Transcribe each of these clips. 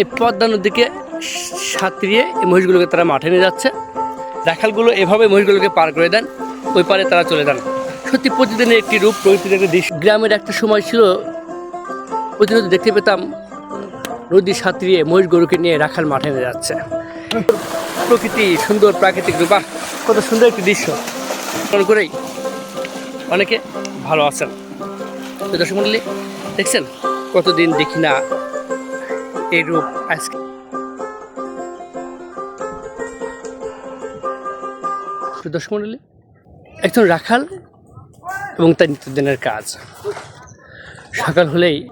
এই পদ্মা নদীকে সাঁতরিয়ে এই মহিষগুলোকে তারা মাঠে নিয়ে যাচ্ছে। রাখালগুলো এভাবে মহিষগুলোকে পার করে দেন, ওই পারে তারা চলে যান। সত্যি প্রতিদিনের একটি রূপ, প্রকৃতির একটি দৃশ্য। গ্রামের একটা সময় ছিল, প্রতিনিয়ত দেখতে পেতাম নদী সাঁতরিয়ে মহিষ গরুকে নিয়ে রাখাল মাঠে নিয়ে যাচ্ছে। প্রকৃতি সুন্দর, প্রাকৃতিক রূপ, কত সুন্দর একটি দৃশ্য। করেই অনেকে ভালো আছেন। দর্শক মন্ডলী, দেখছেন? কতদিন দেখি না এই রূপ আজকে। দর্শক মন্ডলী একজন রাখাল এবং তার নিত্যদিনের কাজ। সকাল হলেই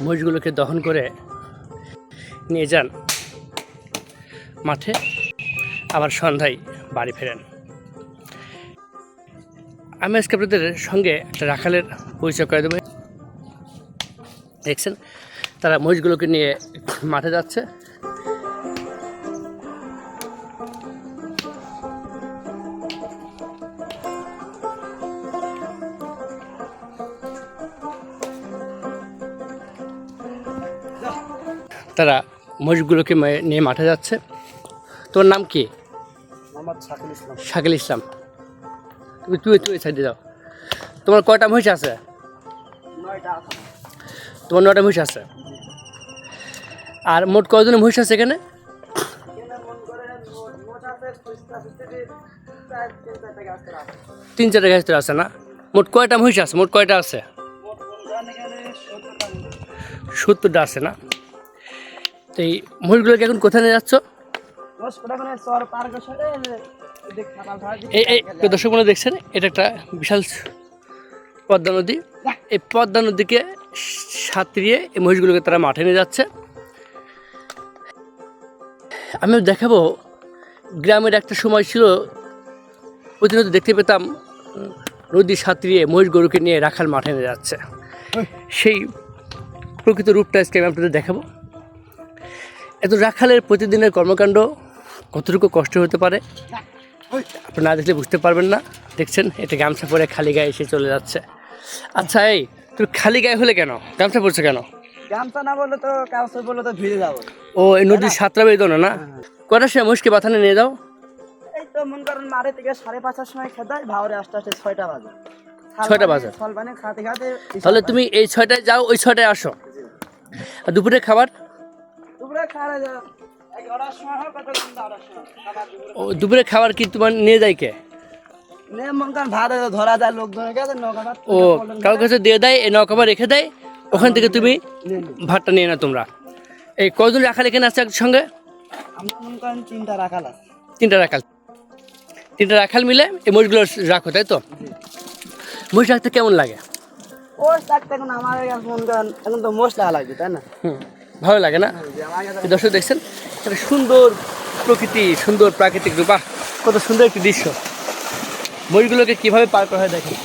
মহিষগুলোকে দহন করে নিয়ে যান। মাঠে আবার সন্ধ্যায় বাড়ি ফেরেন। আমি আজকে আপনাদের সঙ্গে একটা রাখালের পরিচয় করে দেবো। দেখছেন? তারা মহিষগুলোকে নিয়ে মাঠে যাচ্ছে। তারা মহিষগুলোকে নিয়ে মাঠে যাচ্ছে। তোমার নাম কি? শাকিল ইসলাম। তুমি তুই তুই সাইডে যাও। তোমার কয়টা মহিষ আছে? আছে। তোমার নয়টা মহিষ আছে? আর মোট কয়জনের মহিষ আছে এখানে? মন তিন চারটা গাছ আছে না? মোট কয়টা মহিষ আছে? মোট কয়টা আছে? মন সত্তরটা আছে না? তো এই মহিষগুলোকে এখন কোথায় নিয়ে যাচ্ছ? এই দর্শক বন্ধু দেখছেন? এটা একটা বিশাল পদ্মা নদী। এই পদ্মা নদীকে সাঁতরিয়ে এই মহিষগুলোকে তারা মাঠে নিয়ে যাচ্ছে। আমি দেখাবো। গ্রামের একটা সময় ছিল প্রতিনিয়ত দেখতে পেতাম নদী সাঁতরিয়ে মহিষ গরুকে নিয়ে রাখাল মাঠে নিয়ে যাচ্ছে। সেই প্রকৃত রূপটা আজকে আমি আপনাদের দেখাবো। এত রাখালের প্রতিদিনের কর্মকাণ্ড কতটুকু কষ্ট হতে পারে আপনি না দেখলে বুঝতে পারবেন না। দেখছেন এটা গামছা পরে খালি গায়ে এসে চলে যাচ্ছে। আচ্ছা এই তুমি খালি গায়ে হলে কেন? গামছা পরছো কেন? গামছা না বললে তো কাগজ বললে তো ভিজে যাব। ও এই নদীর সাঁতরা বেদো না? না কটার সময় মুশকে বাথানে নিয়ে যাও? এই তো মন করেন মারে থেকে সাড়ে পাঁচটার সময় খেতে ভাওরে আস্তে আস্তে ছয়টা বাজে। ছয়টা বাজে? খাতে খাতে তাহলে তুমি এই ছয়টায় যাও ওই ছয়টায় আসো। আর দুপুরে খাবার? দুপুরে খাওয়া খাবার দুপুরে। খাবার কি তোমার নিয়ে যায় কে? ধরা যায় নৌকা ও কারোর কাছে দিয়ে দেয় এই নৌকাবার রেখে দেয় ওখান থেকে তুমি ভাতটা নিয়ে না তোমরা। এই কজন রাখাল এখানে আছে একসঙ্গে মন তিনটা রাখাল আছে। তিনটা রাখাল। তিনটা রাখাল মিলে এই মহিষগুলো রাখো তাই তো? মহিষ রাখতে কেমন লাগে? ভালো লাগে না? দর্শক দেখছেন একটা সুন্দর প্রকৃতি সুন্দর প্রাকৃতিক রূপা কত সুন্দর একটি দৃশ্য। মহিষগুলোকে কীভাবে পার করা হয় দেখেন?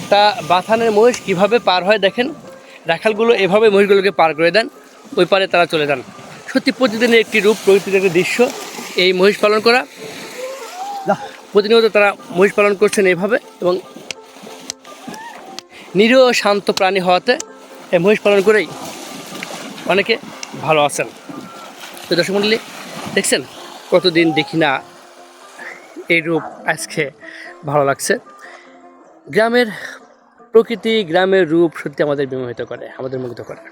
একটা বাথানের মহিষ কীভাবে পার হয় দেখেন? রাখালগুলো এভাবে মহিষগুলোকে পার করে দেন। ওই পারে তারা চলে যান। সত্যি প্রতিদিনের একটি রূপ প্রকৃতির একটি দৃশ্য এই মহিষ পালন করা। প্রতিনিয়ত তারা মহিষ পালন করছেন এইভাবে এবং নিরীহ শান্ত প্রাণী হওয়াতে এই মহিষ পালন করেই অনেকে ভালো আছেন। তো দর্শক মণ্ডলী দেখছেন? কতদিন দেখি না এই রূপ আজকে ভালো লাগছে। গ্রামের প্রকৃতি গ্রামের রূপ সত্যি আমাদের বিমোহিত করে আমাদের মুগ্ধ করে।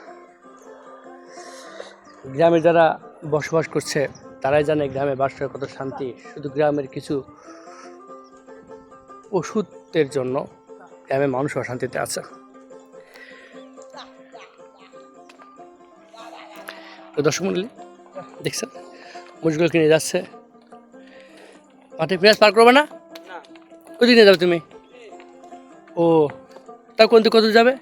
গ্রামে যারা বসবাস করছে, তারাই জানে গ্রামে বাস করে কত শান্তি। শুধু গ্রামের কিছু ওষুধের জন্য গ্রামে মানুষ অশান্তিতে আছে। দর্শক মন্ডলী, দেখছেন? মুরগিগুলো কিনে যাচ্ছে। মাঠে পেঁয়াজ পার করবে না? কোথায় নিয়ে যাবে তুমি? ও, তা কোন কত যাবে?